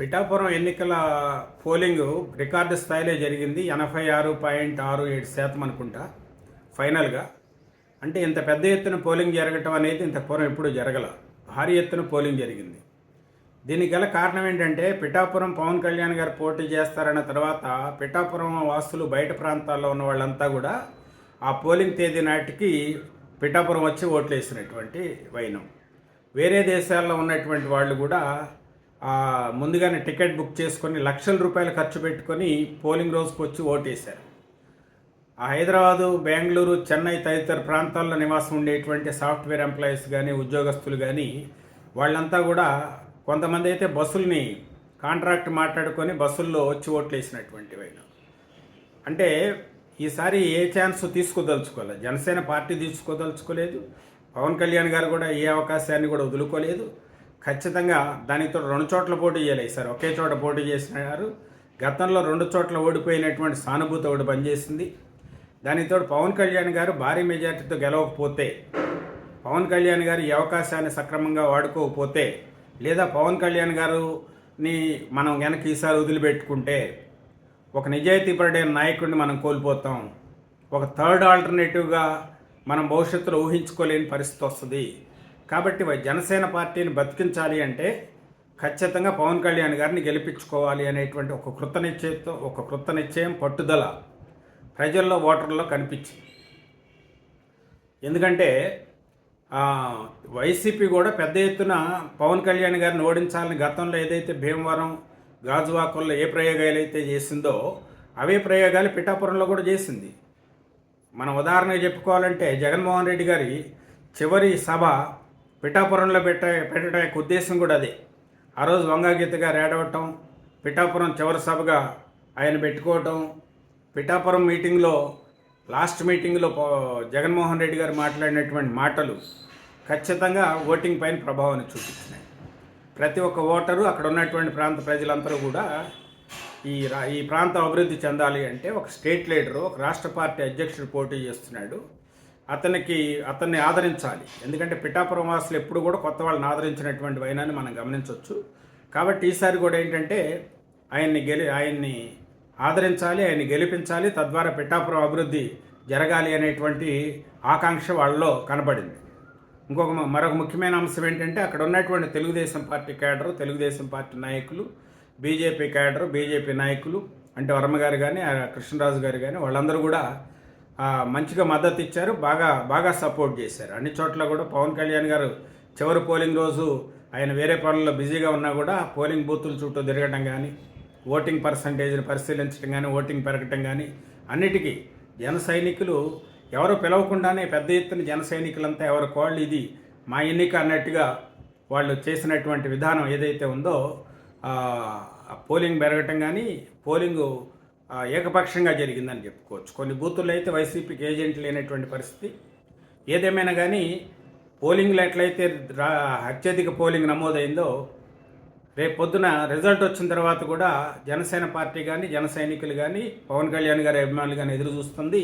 పిఠాపురం ఎన్నికల polling record స్థాయిలో జరిగింది ఎనభై ఆరు పాయింట్ ఆరు ఏడు శాతం అనుకుంటా ఫైనల్గా. అంటే ఇంత పెద్ద ఎత్తున పోలింగ్ జరగటం అనేది ఇంత పూర్వం ఎప్పుడూ జరగల. భారీ ఎత్తున పోలింగ్ జరిగింది. దీనికి గల కారణం ఏంటంటే పిఠాపురం పవన్ కళ్యాణ్ గారు పోటీ చేస్తారన్న తర్వాత పిఠాపురం వాసులు బయట ప్రాంతాల్లో ఉన్న వాళ్ళంతా కూడా ఆ పోలింగ్ తేదీ నాటికి పిఠాపురం వచ్చి ఓట్లు వేసినటువంటి వైనం. వేరే దేశాల్లో ఉన్నటువంటి వాళ్ళు కూడా ముందుగానే టికెట్ బుక్ చేసుకొని లక్షల రూపాయలు ఖర్చు పెట్టుకొని పోలింగ్ రోజుకి వచ్చి ఓటేశారు ఆ హైదరాబాదు బెంగళూరు చెన్నై తదితర ప్రాంతాల్లో నివాసం ఉండేటువంటి సాఫ్ట్వేర్ ఎంప్లాయీస్ కానీ ఉద్యోగస్తులు కానీ వాళ్ళంతా కూడా కొంతమంది అయితే బస్సుల్ని కాంట్రాక్ట్ మాట్లాడుకొని బస్సుల్లో వచ్చి ఓట్లు వేసినటువంటి వాళ్ళు. అంటే ఈసారి ఏ ఛాన్స్ తీసుకోదలుచుకోలేదు జనసేన పార్టీ తీసుకోదలుచుకోలేదు. పవన్ కళ్యాణ్ గారు కూడా ఏ అవకాశాన్ని కూడా వదులుకోలేదు. ఖచ్చితంగా దానితో రెండు చోట్ల పోటీ చేయలేదు సార్. ఒకే చోట పోటీ చేసినారు. గతంలో రెండు చోట్ల ఓడిపోయినటువంటి సానుభూతి ఒకటి పనిచేసింది. దానితో పవన్ కళ్యాణ్ గారు భారీ మెజార్టీతో గెలవకపోతే పవన్ కళ్యాణ్ గారు ఈ అవకాశాన్ని సక్రమంగా వాడుకోకపోతే లేదా పవన్ కళ్యాణ్ గారుని మనం వెనక ఈసారి వదిలిపెట్టుకుంటే ఒక నిజాయితీపరుడైన నాయకుడిని మనం కోల్పోతాం. ఒక థర్డ్ ఆల్టర్నేటివ్గా మనం భవిష్యత్తులో ఊహించుకోలేని పరిస్థితి వస్తుంది. కాబట్టి జనసేన పార్టీని బతికించాలి అంటే ఖచ్చితంగా పవన్ కళ్యాణ్ గారిని గెలిపించుకోవాలి అనేటువంటి ఒక కృత నిశ్చయంతో ఒక కృత నిశ్చయం పట్టుదల ప్రజల్లో ఓటర్లో కనిపించింది. ఎందుకంటే వైసీపీ కూడా పెద్ద ఎత్తున పవన్ కళ్యాణ్ గారిని ఓడించాలని గతంలో ఏదైతే భీమవరం గాజువాకల్లో ఏ ప్రయోగాలు అయితే చేసిందో అవే ప్రయోగాలు పిఠాపురంలో కూడా చేసింది. మనం ఉదాహరణగా చెప్పుకోవాలంటే జగన్మోహన్ రెడ్డి గారి చివరి సభ పిఠాపురంలో పెట్ట పెట్టడానికి ఉద్దేశం కూడా అదే. ఆ రోజు వంగాగీత గారు ఏడవటం పిఠాపురం చివరి సభగా ఆయన పెట్టుకోవటం పిఠాపురం మీటింగ్లో లాస్ట్ మీటింగ్లో జగన్మోహన్ రెడ్డి గారు మాట్లాడినటువంటి మాటలు ఖచ్చితంగా ఓటింగ్ పైన ప్రభావాన్ని చూపించినాయి. ప్రతి ఒక్క ఓటరు అక్కడ ఉన్నటువంటి ప్రాంత ప్రజలందరూ కూడా ఈ రా ఈ ప్రాంతం అభివృద్ధి చెందాలి అంటే ఒక స్టేట్ లీడరు ఒక రాష్ట్ర పార్టీ అధ్యక్షుడు పోటీ చేస్తున్నాడు. అతనికి అతన్ని ఆదరించాలి. ఎందుకంటే పిఠాపురం వాసులు ఎప్పుడు కూడా కొత్త వాళ్ళని ఆదరించినటువంటి వైనాన్ని మనం గమనించవచ్చు కాబట్టి ఈసారి కూడా ఏంటంటే ఆయన్ని గెలి ఆయన్ని ఆదరించాలి ఆయన్ని గెలిపించాలి తద్వారా పిఠాపురం అభివృద్ధి జరగాలి అనేటువంటి ఆకాంక్ష వాళ్ళలో కనబడింది. ఇంకొక మరొక ముఖ్యమైన అంశం ఏంటంటే అక్కడ ఉన్నటువంటి Telugu Desam party cadre Telugu Desam party నాయకులు బీజేపీ క్యాడరు బీజేపీ నాయకులు అంటే వర్మ గారు కానీ కృష్ణరాజు గారు కానీ వాళ్ళందరూ కూడా మంచిగా మద్దతు ఇచ్చారు. బాగా బాగా సపోర్ట్ చేశారు. అన్ని చోట్ల కూడా పవన్ కళ్యాణ్ గారు చివరి పోలింగ్ రోజు ఆయన వేరే పనుల్లో బిజీగా ఉన్నా కూడా పోలింగ్ బూతుల చుట్టూ తిరగటం కానీ ఓటింగ్ పర్సంటేజ్ని పరిశీలించడం కానీ ఓటింగ్ పెరగటం కానీ అన్నిటికీ జన సైనికులు ఎవరు పిలవకుండానే పెద్ద ఎత్తున జన సైనికులంతా ఎవరి కోళ్ళు ఇది మా ఎన్నిక అన్నట్టుగా వాళ్ళు చేసినటువంటి విధానం ఏదైతే ఉందో పోలింగ్ పెరగటం కానీ పోలింగు ఏకపక్షంగా జరిగిందని చెప్పుకోవచ్చు. కొన్ని బూతుల్లో అయితే వైసీపీకి ఏజెంట్ లేనటువంటి పరిస్థితి. ఏదేమైనా కానీ పోలింగ్లో ఎట్లయితే రా అత్యధిక పోలింగ్ నమోదైందో రేపు పొద్దున రిజల్ట్ వచ్చిన తర్వాత కూడా జనసేన పార్టీ కానీ జన సైనికులు కానీ పవన్ కళ్యాణ్ గారి అభిమానులు కానీ ఎదురు చూస్తుంది.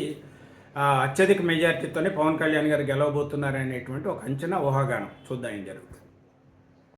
అత్యధిక మెజార్టీతోనే పవన్ కళ్యాణ్ గారు గెలవబోతున్నారనేటువంటి ఒక అంచనా ఊహాగానం చూద్దాం ఏం జరుగుతుంది.